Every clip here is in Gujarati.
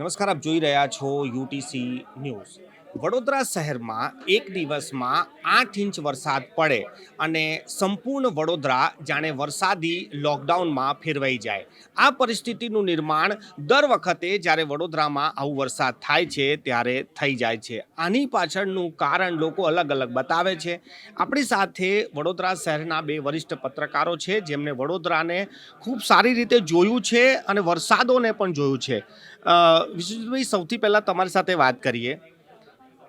નમસ્કાર આપ જોઈ રહ્યા છો યુટીસી ન્યૂઝ. વડોદરા શહેરમાં એક દિવસમાં આઠ ઇંચ વરસાદ પડે અને સંપૂર્ણ વડોદરા જાણે વરસાદી લોકડાઉનમાં ફેરવાઈ જાય. આ પરિસ્થિતિનું નિર્માણ દર વખતે જ્યારે વડોદરામાં આવું વરસાદ થાય છે ત્યારે થઈ જાય છે. આની પાછળનું કારણ લોકો અલગ અલગ બતાવે છે. આપણી સાથે વડોદરા શહેરના બે વરિષ્ઠ પત્રકારો છે જેમણે વડોદરાને ખૂબ સારી રીતે જોયું છે અને વરસાદોને પણ જોયું છે. અ, વિશ્વજીતભાઈ સૌથી પહેલાં તમારી સાથે વાત કરીએ.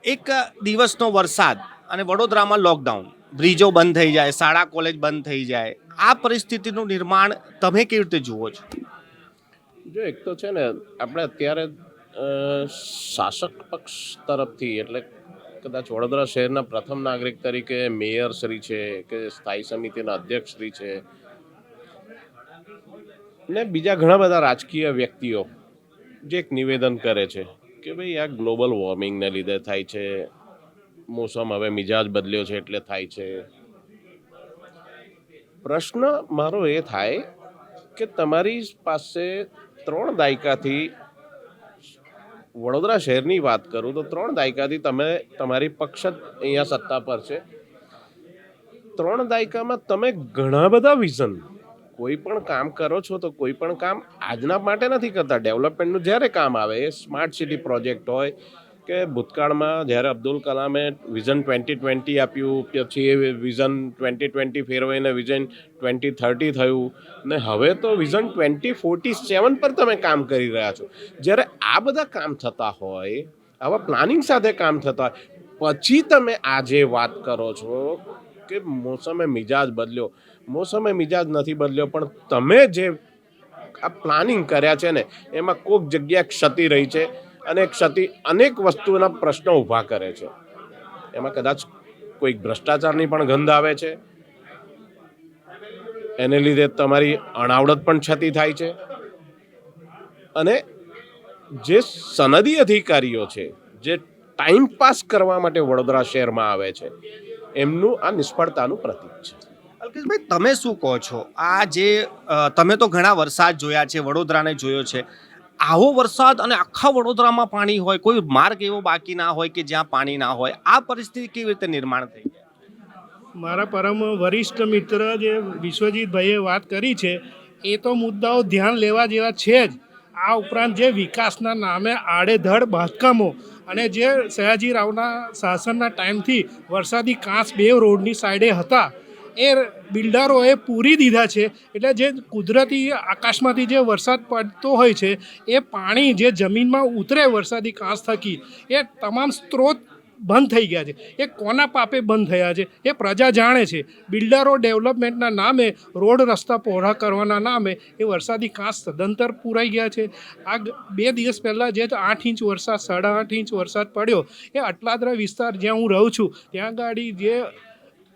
એક દિવસનો વરસાદ અને વડોદરામાં લોકડાઉન બ્રિજો બંધ થઈ જાય, શાળા કોલેજ બંધ થઈ જાય. આ પરિસ્થિતિનું નિર્માણ તમે કેવી રીતે જુઓ છો? જો એક તો છે ને, આપણે અત્યારે શાસક પક્ષ તરફથી એટલે કદાચ વડોદરા શહેરના પ્રથમ નાગરિક તરીકે મેયર શ્રી છે કે સ્થાયી સમિતિના અધ્યક્ષ શ્રી છે ને બીજા ઘણા બધા રાજકીય વ્યક્તિઓ જે એક નિવેદન કરે છે. કે ભાઈ આ ગ્લોબલ વોર્મિંગને લીધે થાય છે, મોસમ હવે મિજાજ બદલ્યો છે એટલે થાય છે. પ્રશ્ન મારો એ થાય કે તમારી પાસે ત્રણ દાયકાથી વડોદરા શહેરની વાત કરું તો ત્રણ દાયકાથી તમે, તમારી પક્ષ જ અહીંયા સત્તા પર છે. ત્રણ દાયકામાં તમે ઘણા બધા વિઝન કોઈ પણ કામ કરો છો તો કોઈ પણ કામ આજના માટે નથી કરતા. ડેવલપમેન્ટનું જ્યારે કામ આવે, એ સ્માર્ટ સિટી પ્રોજેક્ટ હોય કે ભૂતકાળમાં જ્યારે અબ્દુલ કલામે વિઝન ટ્વેન્ટી ટ્વેન્ટી આપ્યું, પછી એ વિઝન ટ્વેન્ટી ટ્વેન્ટી ફેરવાઈને વિઝન ટ્વેન્ટી થર્ટી થયું, ને હવે તો વિઝન ટ્વેન્ટી ફોર્ટી સેવન પર તમે કામ કરી રહ્યા છો. જ્યારે આ બધા કામ થતા હોય, આવા પ્લાનિંગ સાથે કામ થતા હોય, પછી તમે આજે વાત કરો છો કે મોસમે મિજાજ બદલ્યો. મોસમે મિજાજ નથી બદલ્યો, પણ તમે જે આ પ્લાનિંગ કર્યા છે ને, એમાં કોઈક જગ્યાએ ક્ષતિ રહી છે અને ક્ષતિ અનેક વસ્તુના પ્રશ્નો ઊભા કરે છે. એમાં કદાચ કોઈક ભ્રષ્ટાચારની પણ ગંધ આવે છે. એને લીધે તમારી અણાવડત પણ ક્ષતિ થાય છે. અને જે સનદી અધિકારીઓ છે, જે ટાઈમ પાસ કરવા માટે વડોદરા શહેરમાં આવે છે, એમનું આ નિષ્ફળતાનું પ્રતીક છે. અલ્કેશભાઈ તમે શું કહો છો? આ જે તમે તો ઘણા વરસાદ જોયા છે, વડોદરાને જોયો છે. આવો વરસાદ અને આખા વડોદરામાં પાણી હોય, કોઈ માર્ગ એવો બાકી ના હોય કે જ્યાં પાણી ના હોય, આ પરિસ્થિતિ કેવી રીતે નિર્માણ થઈ મારા પરમ વરિષ્ઠ મિત્ર જે વિશ્વજીતભાઈએ વાત કરી છે, એ તો મુદ્દાઓ ધ્યાન લેવા જેવા છે જ. આ ઉપરાંત જે વિકાસના નામે આડેધડ બાંધકામો અને જે સયાજી રાવના શાસનના ટાઈમથી વરસાદી કાંસ બે રોડની સાઈડે હતા એ બિલ્ડરોએ પૂરી દીધા છે. એટલે જે કુદરતી આકાશમાંથી જે વરસાદ પડતો હોય છે, એ પાણી જે જમીનમાં ઉતરે વરસાદી કાંસ થકી, એ તમામ સ્ત્રોત બંધ થઈ ગયા છે. એ કોના પાપે બંધ થયા છે, એ પ્રજા જાણે છે. બિલ્ડરો ડેવલપમેન્ટના નામે, રોડ રસ્તા પહોળા કરવાના નામે, એ વરસાદી કાંસ સદંતર પૂરાઈ ગયા છે. આ બે દિવસ પહેલાં જે આઠ ઇંચ વરસાદ, સાડા આઠ ઇંચ વરસાદ પડ્યો, એ અટલાદરા વિસ્તાર જ્યાં હું રહું છું, ત્યાં ગાડી જે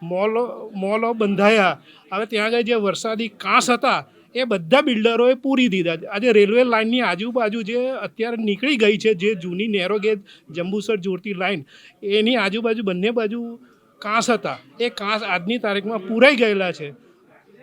મોલો મોલો બંધાયા. હવે ત્યાં આગળ જે વરસાદી કાંસ હતા, એ બધા બિલ્ડરોએ પૂરી દીધા. આજે રેલવે લાઇનની આજુબાજુ જે અત્યારે નીકળી ગઈ છે, જે જૂની નેરો ગેજ, જંબુસર જોડતી લાઇન, એની આજુબાજુ બંને બાજુ કાંસ હતા. એ કાંસ આજની તારીખમાં પૂરાઈ ગયેલા છે.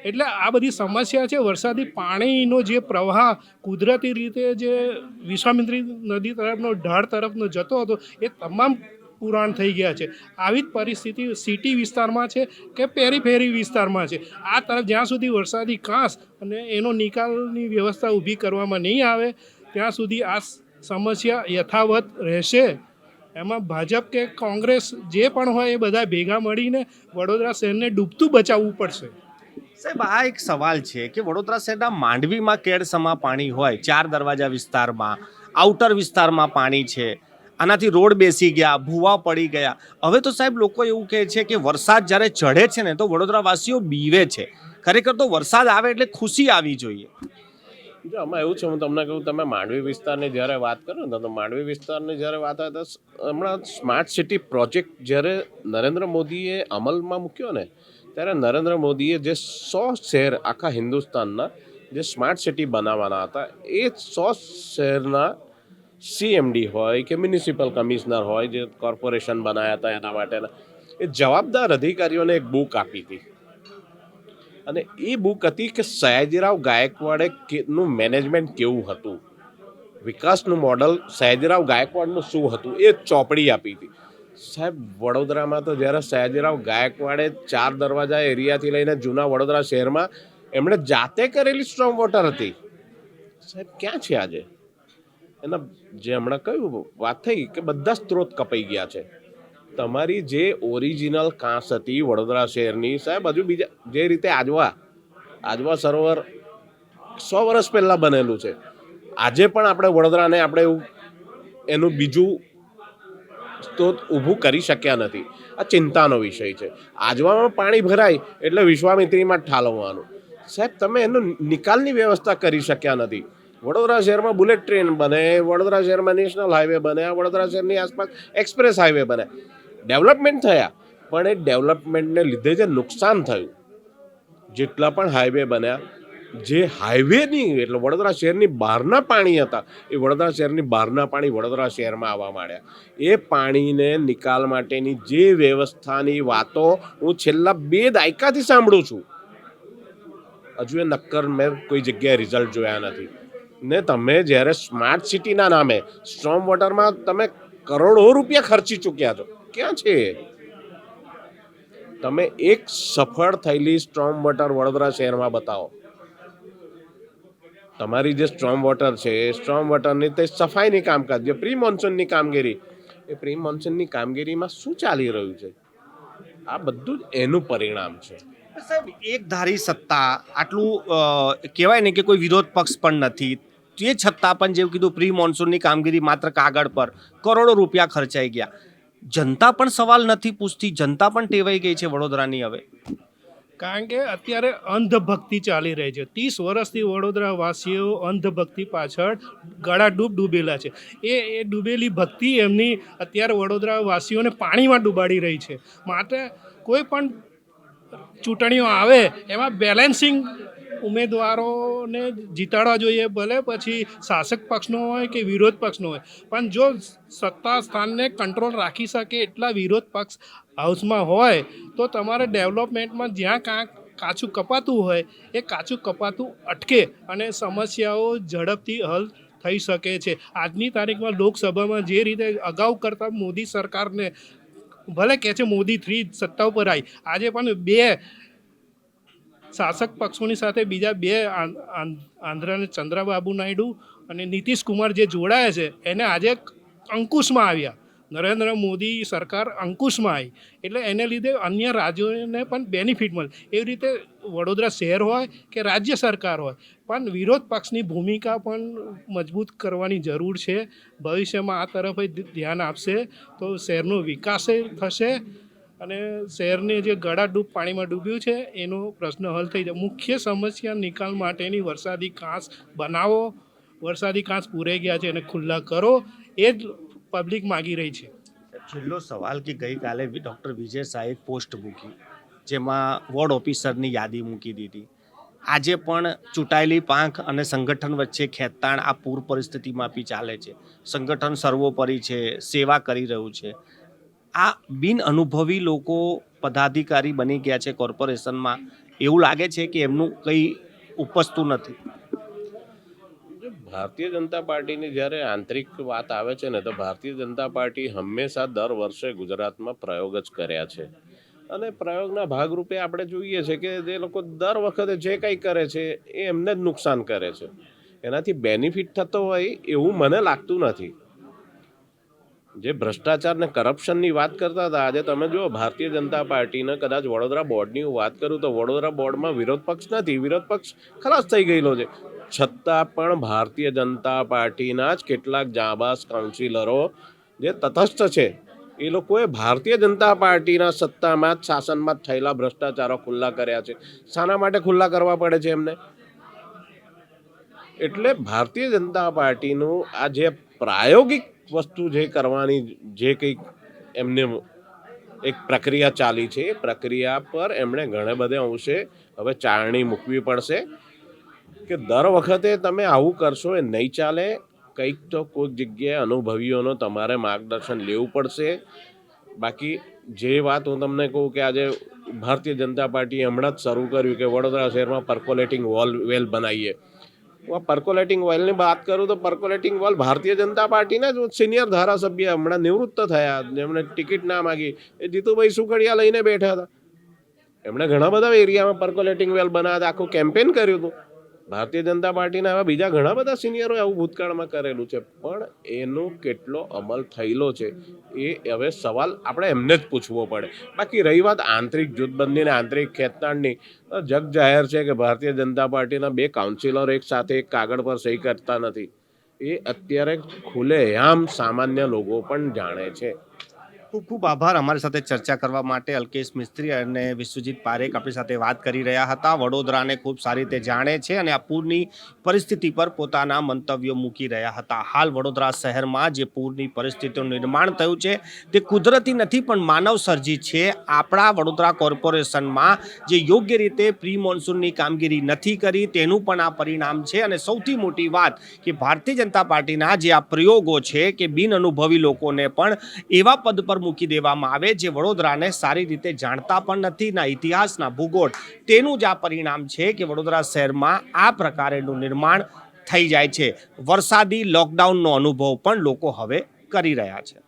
એટલે આ બધી સમસ્યા છે, વરસાદી પાણીનો જે પ્રવાહ કુદરતી રીતે જે વિશ્વામિત્રી નદી તરફનો, ઢાળ તરફનો જતો હતો, એ તમામ પુરાણ થઈ ગયા છે. આવી જ પરિસ્થિતિ સિટી વિસ્તારમાં છે કે પેરીફેરી વિસ્તારમાં છે. આ તરફ જ્યાં સુધી વરસાદી કાંસ અને એનો નિકાલની વ્યવસ્થા ઊભી કરવામાં નહીં આવે, ત્યાં સુધી આ સમસ્યા યથાવત રહેશે. એમાં ભાજપ કે કોંગ્રેસ જે પણ હોય એ બધા ભેગા મળીને વડોદરા શહેરને ડૂબતું બચાવવું પડશે. સાહેબ, આ એક સવાલ છે કે વડોદરા શહેરના માંડવીમાં કેડસમાં પાણી હોય, ચાર દરવાજા વિસ્તારમાં, આઉટર વિસ્તારમાં પાણી છે આનાથી રોડ બેસી ગયા, ભૂવા પડી ગયા. હવે તો સાહેબ લોકો એવું કહે છે કે વરસાદ જ્યારે ચઢે છે ને તો વડોદરાવાસીઓ બીવે છે. ખરેખર તો વરસાદ આવે એટલે ખુશી આવી જોઈએ. જો આમાં એવું છે, હું તમને કહું, તમે માંડવી વિસ્તારની જ્યારે વાત કરો ને તો માંડવી વિસ્તારની જ્યારે વાત આવે તો હમણાં સ્માર્ટ સિટી પ્રોજેક્ટ જ્યારે નરેન્દ્ર મોદીએ અમલમાં મૂક્યો ને, ત્યારે નરેન્દ્ર મોદીએ જે સો શહેર આખા હિન્દુસ્તાનના જે સ્માર્ટ સિટી બનાવવાના હતા, એ સો શહેરના સીએમડી હોય કે મ્યુનિસિપલ કમિશનર હોય જે કોર્પોરેશન બનાવ્યા હતા એના માટેના, એ જવાબદાર અધિકારીઓને એક બુક આપી હતી. અને એ બુક હતી કે સયાજીરાવ ગાયકવાડે નું મેનેજમેન્ટ કેવું હતું? વિકાસનું મોડલ સયાજીરાવ ગાયકવાડનું શું હતું? એ ચોપડી આપી હતી. સાહેબ, વડોદરામાં તો જ્યારે સયાજીરાવ ગાયકવાડે ચાર દરવાજા એરિયાથી લઈને જૂના વડોદરા શહેરમાં એમણે જાતે કરેલી સ્ટ્રોંગ વોટર હતી. સાહેબ, ક્યાં છે આજે? એના જે હમણાં કહ્યું વાત થઈ કે બધા સ્ત્રોત કપાઈ ગયા છે. તમારી જે ઓરિજિનલ કાંસ હતી વડોદરા શહેરની, સાહેબ, હજુ બીજા જે રીતે આજવા આજવા સરોવર સો વર્ષ પહેલાં બનેલું છે. આજે પણ આપણે વડોદરાને આપણે એવું, એનું બીજું સ્ત્રોત ઊભું કરી શક્યા નથી. આ ચિંતાનો વિષય છે. આજવામાં પાણી ભરાય એટલે વિશ્વામિત્રીમાં ઠાલવવાનું. સાહેબ, તમે એનો નિકાલની વ્યવસ્થા કરી શક્યા નથી. વડોદરા શહેરમાં બુલેટ ટ્રેન બને, વડોદરા શહેરમાં નેશનલ હાઈવે બને વડોદરા શહેરની આસપાસ એક્સપ્રેસ હાઈવે બને. ડેવલપમેન્ટ થયા, પણ એ ડેવલપમેન્ટને લીધે જે નુકસાન થયું, જેટલા પણ હાઈવે બન્યા, જે હાઈવેની એટલે વડોદરા શહેરની બહારના પાણી હતા, એ વડોદરા શહેરની બહારના પાણી વડોદરા શહેરમાં આવવા માંડ્યા. એ પાણીને નિકાલ માટેની જે વ્યવસ્થાની વાતો હું છેલ્લા બે દાયકાથી સાંભળું છું. હજુ એ નક્કર મેં કોઈ જગ્યાએ રિઝલ્ટ જોયા નથી. ને તમે જ્યારે સ્માર્ટ સિટીના નામે સ્ટ્રોમ વોટરમાં તમે કરોડો રૂપિયા ખર્ચી ચૂક્યા છો. ક્યાં છે તમે એક સફળ થયેલી સ્ટ્રોમ વોટર વડોદરા શહેરમાં બતાવો. તમારી જે સ્ટ્રોમ વોટર છે એ સ્ટ્રોમ વોટરની તે સફાઈની કામકાજ, જે પ્રી મોન્સૂનની કામગીરી, એ પ્રી મોન્સૂનની કામગીરીમાં શું ચાલી રહ્યું છે? આ બધું જ એનું પરિણામ છે. સાહેબ, એક ધારી સત્તા આટલું કહેવાય ને કે કોઈ વિરોધ પક્ષ પણ નથી. તે છતાં પણ જેવું કીધું, પ્રી મોન્સૂનની કામગીરી માત્ર કાગળ પર કરોડો રૂપિયા ખર્ચાઈ ગયા. જનતા પણ સવાલ નથી પૂછતી, જનતા પણ ટેવાઈ ગઈ છે વડોદરાની હવે. કારણ કે અત્યારે અંધભક્તિ ચાલી રહી છે. ત્રીસ વર્ષથી વડોદરા વાસીઓ અંધભક્તિ પાછળ ગળા ડૂબ ડૂબેલા છે. એ એ ડૂબેલી ભક્તિ એમની અત્યારે વડોદરા વાસીઓને પાણીમાં ડૂબાડી રહી છે. માટે કોઈ પણ ચૂંટણીઓ આવે, એમાં બેલેન્સિંગ ઉમેદવારોને જીતાડવા જોઈએ, ભલે પછી શાસક પક્ષનો હોય કે વિરોધ પક્ષનો હોય. પણ જો સત્તા સ્થાનને કંટ્રોલ રાખી શકે એટલા વિરોધ પક્ષ હાઉસમાં હોય, તો તમારે ડેવલપમેન્ટમાં જ્યાં કાંક કાચું કપાતું હોય, એ કાચું કપાતું અટકે અને સમસ્યાઓ ઝડપથી હલ થઈ શકે છે. આજની તારીખમાં લોકસભામાં જે રીતે અગાઉ કરતાં મોદી સરકારને, ભલે કહે છે મોદી થ્રી સત્તા ઉપર આવી, આજે પણ બે શાસક પક્ષોની સાથે બીજા બે આં- આં- આંધ્ર અને ચંદ્રબાબુ નાયડુ અને નીતિશ કુમાર જે જોડાયા છે, એને આજે અંકુશમાં આવ્યા. નરેન્દ્ર મોદી સરકાર અંકુશમાં આવી એટલે એને લીધે અન્ય રાજ્યોને પણ બેનિફિટ મળે. એવી રીતે વડોદરા શહેર હોય કે રાજ્ય સરકાર હોય. પણ વિરોધ પક્ષની ભૂમિકા પણ મજબૂત કરવાની જરૂર છે. ભવિષ્યમાં આ તરફ ધ્યાન આપશે તો શહેરનો વિકાસ થશે. અને શહેરને જે ગળાડૂબ પાણીમાં ડૂબ્યું છે, એનો પ્રશ્ન હલ થઈ જાય. મુખ્ય સમસ્યા નિકાલ માટેની વરસાદી કાંસ બનાવો, વરસાદી કાંસ પૂરાઈ ગયા છે એને ખુલ્લા કરો, એ જ પબ્લિક માગી રહી છે. છેલ્લો સવાલ કે ગઈકાલે ડૉક્ટર વિજય શાહે પોસ્ટ મૂકી, જેમાં વોર્ડ ઓફિસરની યાદી મૂકી દીધી. આજે પણ ચૂંટાયેલી પાંખ અને સંગઠન વચ્ચે ખેંચતાણ આ પૂર પરિસ્થિતિમાં બી ચાલે છે. સંગઠન સર્વોપરી છે, સેવા કરી રહ્યું છે. આ બિન અનુભવી લોકો પદાધિકારી બની ગયા છે કોર્પોરેશનમાં. એવું લાગે છે કે એમનું કંઈ ઉપસતું નથી. ભારતીય જનતા પાર્ટીની જ્યારે આંતરિક વાત આવે છે ને, તો ભારતીય જનતા પાર્ટી હંમેશા દર વર્ષે ગુજરાતમાં પ્રયોગ જ કર્યા છે. અને પ્રયોગના ભાગરૂપે આપણે જોઈએ છે કે જે લોકો દર વખતે જે કંઈ કરે છે, એ એમને જ નુકસાન કરે છે. એનાથી બેનિફિટ થતો હોય એવું મને લાગતું નથી. જે ભ્રષ્ટાચાર ને કરપ્શનની વાત કરતા હતા, આજે તમે જુઓ, ભારતીય જનતા પાર્ટીને કદાચ વડોદરા બોર્ડની હું વાત કરું તો વડોદરા બોર્ડમાં વિરોધ પક્ષ નથી, વિરોધ પક્ષ ખલાસ થઈ ગયેલો છે. છતાં પણ ભારતીય જનતા પાર્ટીના જ કેટલાક જાબાસ કાઉન્સિલરો જે તટસ્થ છે, એ લોકોએ ભારતીય જનતા પાર્ટીના સત્તામાં જ શાસનમાં જ થયેલા ભ્રષ્ટાચારો ખુલ્લા કર્યા છે. શાના માટે ખુલ્લા કરવા પડે છે એમને? એટલે ભારતીય જનતા પાર્ટીનું આ જે પ્રાયોગિક વસ્તુ જે કરવાની, જે કંઈક એમને એક પ્રક્રિયા ચાલી છે, એ પ્રક્રિયા પર એમણે ઘણે બધે અંશે હવે ચારણી મૂકવી પડશે કે દર વખતે તમે આવું કરશો એ નહીં ચાલે, કંઈક તો કોઈક જગ્યાએ અનુભવીઓનો તમારે માર્ગદર્શન લેવું પડશે. બાકી જે વાત હું તમને કહું કે આજે ભારતીય જનતા પાર્ટીએ હમણાં જ શરૂ કર્યું કે વડોદરા શહેરમાં પર્કોલેટિંગ વોલ વેલ બનાવીએ. પર્કોલેટિંગ વોલની વાત કરું તો પર્કોલેટિંગ વોલ ભારતીય જનતા પાર્ટીના જ સિનિયર ધારાસભ્ય હમણાં નિવૃત્ત થયા. જેમણે ટિકિટ ના માગી. એ જીતુભાઈ સુખડિયા લઈને બેઠા હતા. એમણે ઘણા બધા એરિયામાં પર્કોલેટિંગ વેલ બનાવ્યા આખું કેમ્પેન કર્યું હતું. ભારતીય જનતા પાર્ટીના એવા બીજા ઘણા બધા સિનિયરો આવું ભૂતકાળમાં કરેલું છે. પણ એનો કેટલો અમલ થયેલો છે એ હવે સવાલ આપણે એમને જ પૂછવો પડે. બાકી રહી વાત આંતરિક જૂથબંધી ને આંતરિક ખેંચતાણની જગ જાહેર છે કે ભારતીય જનતા પાર્ટીના બે કાઉન્સિલર એક સાથે એક કાગળ પર સહી કરતા નથી. એ અત્યારે ખુલ્લેઆમ સામાન્ય લોકો પણ જાણે છે. ખૂબ ખૂબ આભાર અમારી સાથે ચર્ચા કરવા માટે અલ્કેશ મિસ્ત્રી અને વિશ્વજીત પારેખ આપણી સાથે વાત કરી રહ્યા હતા. વડોદરાને ખૂબ સારી રીતે જાણે છે અને આ પૂરની પરિસ્થિતિ પર પોતાના મંતવ્યો મૂકી રહ્યા હતા. હાલ વડોદરા શહેરમાં જે પૂરની પરિસ્થિતિનું નિર્માણ થયું છે તે કુદરતી નથી પણ માનવ સર્જિત છે. આપણા વડોદરા કોર્પોરેશનમાં જે યોગ્ય રીતે પ્રી મોન્સૂનની કામગીરી નથી કરી તેનું પણ આ પરિણામ છે. અને સૌથી મોટી વાત કે ભારતીય જનતા પાર્ટીના જે આ પ્રયોગો છે કે બિન અનુભવી લોકોને પણ એવા પદ પર મૂકી દેવામાં આવે જે વડોદરાને સારી રીતે જાણતા પણ નથી, ના ઇતિહાસના ભૂગોળ. તેનું જ આ પરિણામ છે કે વડોદરા શહેરમાં આ પ્રકારેનું નિર્માણ થઈ જાય છે. વરસાદી લોકડાઉનનો અનુભવ પણ લોકો હવે કરી રહ્યા છે.